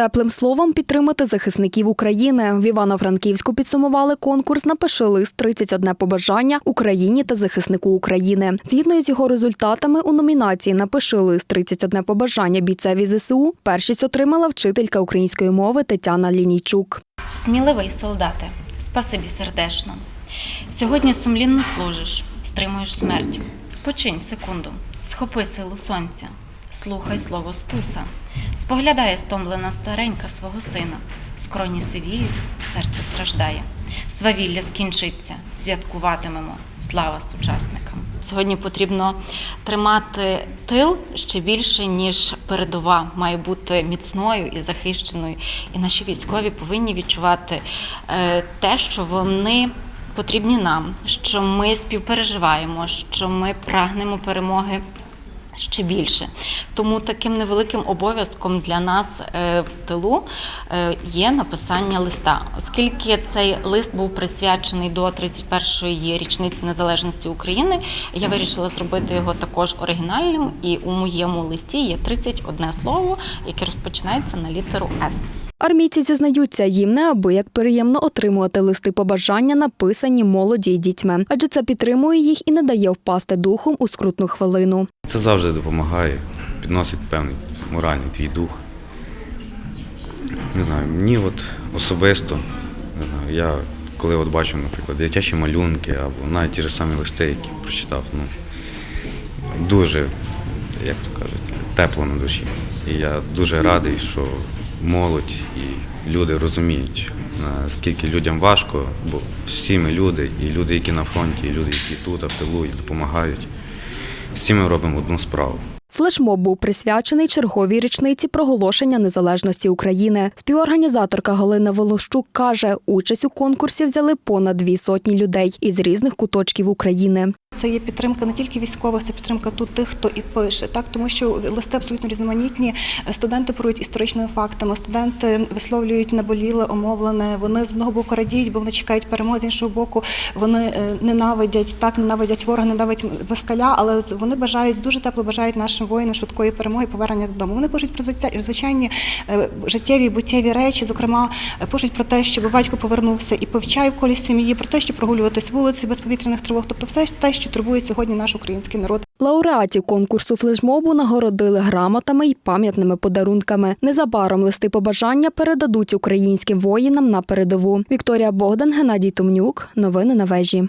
Теплим словом підтримати захисників України. В Івано-Франківську підсумували конкурс Напиши лист 31 побажання Україні та захиснику України. Згідно із його результатами у номінації Напиши лист 31 побажання бійцеві ЗСУ. Першість отримала вчителька української мови Тетяна Лінійчук. Сміливий солдате, спасибі сердечно. Сьогодні сумлінно служиш, стримуєш смерть. Спочинь секунду, схопи силу сонця, слухай слово стуса. Споглядає стомлена старенька свого сина. Скроні сивіють, серце страждає. Свавілля скінчиться, святкуватимемо. Слава сучасникам. Сьогодні потрібно тримати тил ще більше, ніж передова має бути міцною і захищеною. І наші військові повинні відчувати е, те, що вони потрібні нам, що ми співпереживаємо, що ми прагнемо перемоги ще більше. Тому таким невеликим обов'язком для нас е, в тилу е, є написання листа, оскільки цей лист був присвячений до 31-ї річниці незалежності України. Я вирішила зробити його також оригінальним, і у моєму листі є 31 слово, яке розпочинається на літеру С. Армійці зізнаються, їм неабияк приємно отримувати листи побажання, написані молоді й дітьми, адже це підтримує їх і не дає впасти духом у скрутну хвилину. Це завжди допомагає, підносить певний моральний твій дух. Не знаю, мені от особисто, не знаю, я коли от бачу, наприклад, дитячі малюнки або навіть ті ж самі листи, які прочитав, ну дуже, як то кажуть, тепло на душі. І я дуже радий, що молодь і люди розуміють, наскільки людям важко, бо всі ми люди, і люди, які на фронті, і люди, які тут, а в тилу, і допомагають. Всі ми робимо одну справу. Флешмоб був присвячений черговій річниці проголошення незалежності України. Співорганізаторка Галина Волощук каже, участь у конкурсі взяли понад дві сотні людей із різних куточків України. Це є підтримка не тільки військових, це підтримка тут тих, хто і пише, так тому що листи абсолютно різноманітні. Студенти порують історичними фактами, студенти висловлюють наболіле, омовлене. Вони з одного боку радіють, бо вони чекають перемоги, з іншого боку вони е, ненавидять, так ненавидять ворога, ненавидять москаля, але вони бажають дуже тепло бажають нашим воїнам швидкої перемоги, повернення додому. Вони пишуть про звичай- звичайні е, життєві буттєві речі. Зокрема, пишуть про те, щоб батько повернувся і повчає в колі сім'ї, про те, що прогулюватись вулиці без повітряних тривог. Тобто, все те, що турбує сьогодні наш український народ. Лауреатів конкурсу флешмобу нагородили грамотами й пам'ятними подарунками. Незабаром листи побажання передадуть українським воїнам на передову. Вікторія Богдан, Геннадій Томнюк. Новини на вежі.